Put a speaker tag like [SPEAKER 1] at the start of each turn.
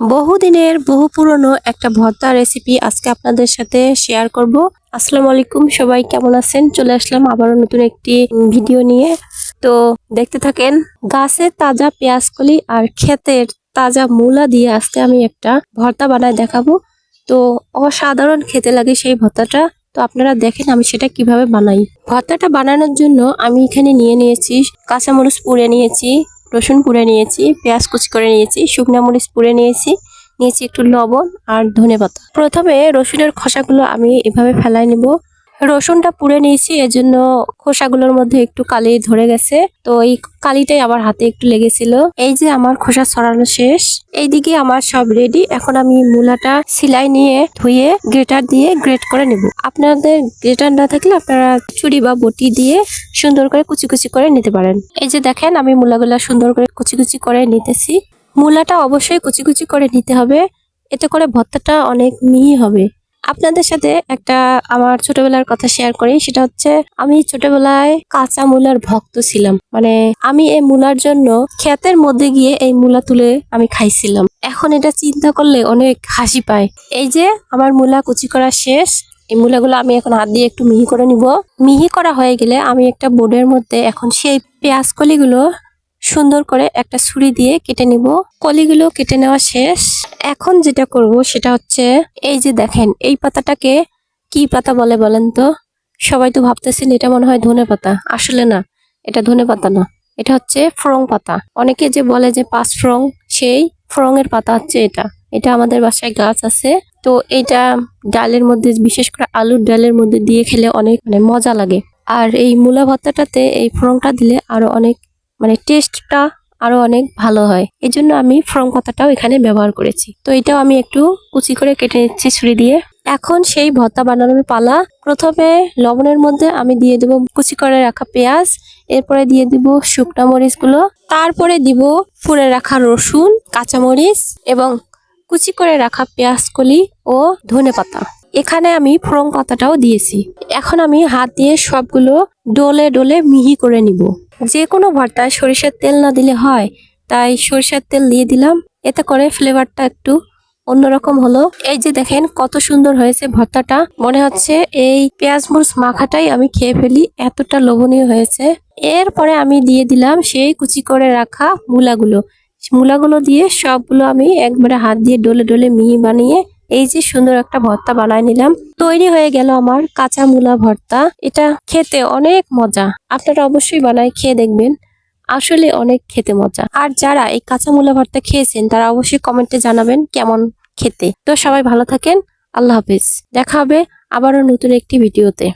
[SPEAKER 1] বহুদিনের বহু পুরনো একটা ভর্তা রেসিপি আজকে আপনাদের সাথে শেয়ার করব। আসসালামু আলাইকুম, সবাই কেমন আছেন? চলে আসলাম আবারও নতুন একটি ভিডিও নিয়ে। তো দেখতে থাকেন গাছের তাজা পেঁয়াজকলি আর ক্ষেতের তাজা মূলা দিয়ে আজকে আমি একটা ভর্তা বানায় দেখাবো। তো অসাধারণ খেতে লাগে সেই ভর্তাটা। তো আপনারা দেখেন আমি সেটা কীভাবে বানাই। ভর্তাটা বানানোর জন্য আমি এখানে নিয়ে নিয়েছি কাঁচামরিচ পুড়ে নিয়েছি রসুন পুড়ে নিয়েছি, পেঁয়াজ কুচি করে নিয়েছি, শুকনা মরিচ পুড়ে নিয়েছি নিয়েছি একটু লবণ আর ধনে পাতা। প্রথমে রসুনের খসাগুলো আমি এভাবে ফেলাই নিব। রসুনটা পুড়ে নিয়েছি, এজন্য খোসাগুলোর মধ্যে একটু কালি ধরে গেছে। তো এই কালিটাই আমার হাতে একটু লেগেছিল। এই যে আমার খোসা ছড়ানো শেষ। এইদিকে আমার সব রেডি এখন আমি মূলাটা সিলাই নিয়ে ধুয়ে গ্রেটার দিয়ে গ্রেট করে নেব। আপনাদের গ্রেটার না থাকলে আপনারা ছুরি বা বটি দিয়ে সুন্দর করে কুচি কুচি করে নিতে পারেন। এই যে দেখেন, আমি মূলাগুলা সুন্দর করে কুচি কুচি করে নিতেছি। মূলাটা অবশ্যই কুচি কুচি করে নিতে হবে। এতে করে ভর্তাটা অনেক মিহি হবে। আপনাদের সাথে একটা আমার ছোটবেলার কথা শেয়ার করি। সেটা হচ্ছে, আমি ছোটবেলায় কাঁচা মূলার ভক্ত ছিলাম। মানে আমি এই মূলার জন্য ক্ষেতের মধ্যে গিয়ে এই মূলা তুলে আমি খাইছিলাম। এখন এটা চিন্তা করলে অনেক হাসি পায়। এই যে, আমার মূলা কুচি করা শেষ, এই মূলাগুলো আমি এখন হাত দিয়ে একটু মিহি করে নিব। মিহি করা হয়ে গেলে আমি একটা বোর্ডের মধ্যে এখন সেই পেঁয়াজ কলিগুলো সুন্দর করে একটা ছুরি দিয়ে কেটে নিব। কলিগুলো কেটে নেওয়া শেষ। এখন যেটা করব সেটা হচ্ছে, এই যে দেখেন, এই পাতাটাকে কি পাতা বলে বলেন তো? সবাই তো ভাবতেছেন এটা মনে হয় ধনে পাতা। আসলে না, এটা ধনে পাতা না। এটা হচ্ছে ফ্রং পাতা। অনেকে যে বলে যে পাঁচ ফ্রং, সেই ফ্রং এর পাতা হচ্ছে এটা। এটা আমাদের বাসায় গাছ আছে। তো এটা ডালের মধ্যে, বিশেষ করে আলুর ডালের মধ্যে দিয়ে খেলে অনেক মানে মজা লাগে। আর এই মূলা ভর্তাটাতে এই ফ্রংটা দিলে আরও অনেক মানে টেস্টটা আরও অনেক ভালো হয়। এই জন্য আমি ফ্রং পাতাটাও এখানে ব্যবহার করেছি। তো এটাও আমি একটু কুচি করে কেটে নিচ্ছি ছুরি দিয়ে। এখন সেই ভর্তা বানানোর পালা। প্রথমে লবণের মধ্যে আমি দিয়ে দেবো কুচি করে রাখা পেঁয়াজ, এরপরে দিয়ে দিব শুকনা মরিচগুলো, তারপরে দিব ফুলে রাখা রসুন, কাঁচামরিচ এবং কুচি করে রাখা পেঁয়াজ কলি ও ধনে পাতা। এখানে আমি ফ্রং পাতাটাও দিয়েছি। এখন আমি হাত দিয়ে সবগুলো ডলে ডলে মিহি করে নিব। যে কোনো ভর্তায় সরিষার তেল না দিলে হয়। তাই সরিষার তেল দিয়ে দিলাম। এতে করে ফ্লেভারটা একটু অন্যরকম হলো। এই যে দেখেন কত সুন্দর হয়েছে ভর্তাটা। মনে হচ্ছে এই পেঁয়াজ মরিচ মাখাটাই আমি খেয়ে ফেলি। এতটা লোভনীয় হয়েছে। এরপরে আমি দিয়ে দিলাম সেই কুচি করে রাখা মূলাগুলো। মূলাগুলো দিয়ে সবগুলো আমি একবারে হাত দিয়ে ডলে ডলে মিহি বানিয়ে এই যে সুন্দর একটা ভর্তা বানায় নিলাম। তৈরি হয়ে গেল আমার কাঁচা মূলা ভর্তা। এটা খেতে অনেক মজা। আপনারা অবশ্যই বানায় খেয়ে দেখবেন। আসলে অনেক খেতে মজা। আর যারা এই কাঁচা মূলা ভর্তা খেয়েছেন, তারা অবশ্যই কমেন্টে জানাবেন কেমন খেতে। তো সবাই ভালো থাকেন। আল্লাহ হাফিজ। দেখা হবে আবারও নতুন একটি ভিডিওতে।